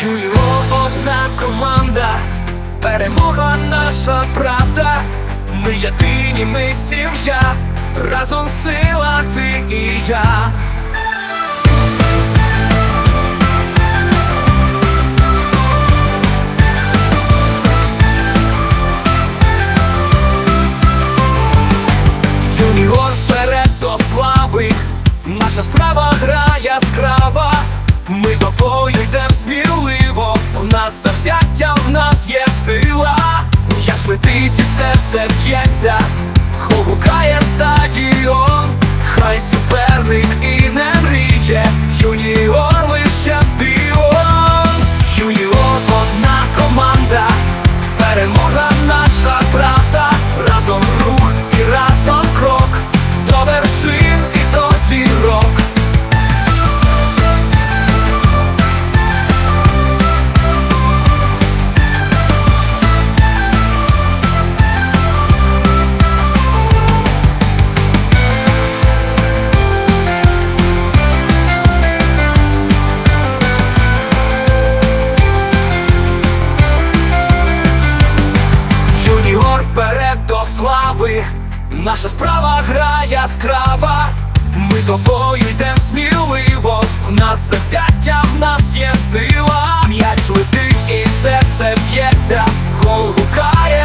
Чую одна команда, перемога наша правда. Ми єдині, ми сім'я, разом сила ти і я. Наша справа. Ми до бою йдем сміливо, в нас завзяття, в нас є сила. Як летить і серце б'ється, гукає вперед до слави, наша справа гра яскрава. Ми тобою йдем сміливо, в нас завзяття, в нас є сила. М'яч летить і серце б'ється, гол гукає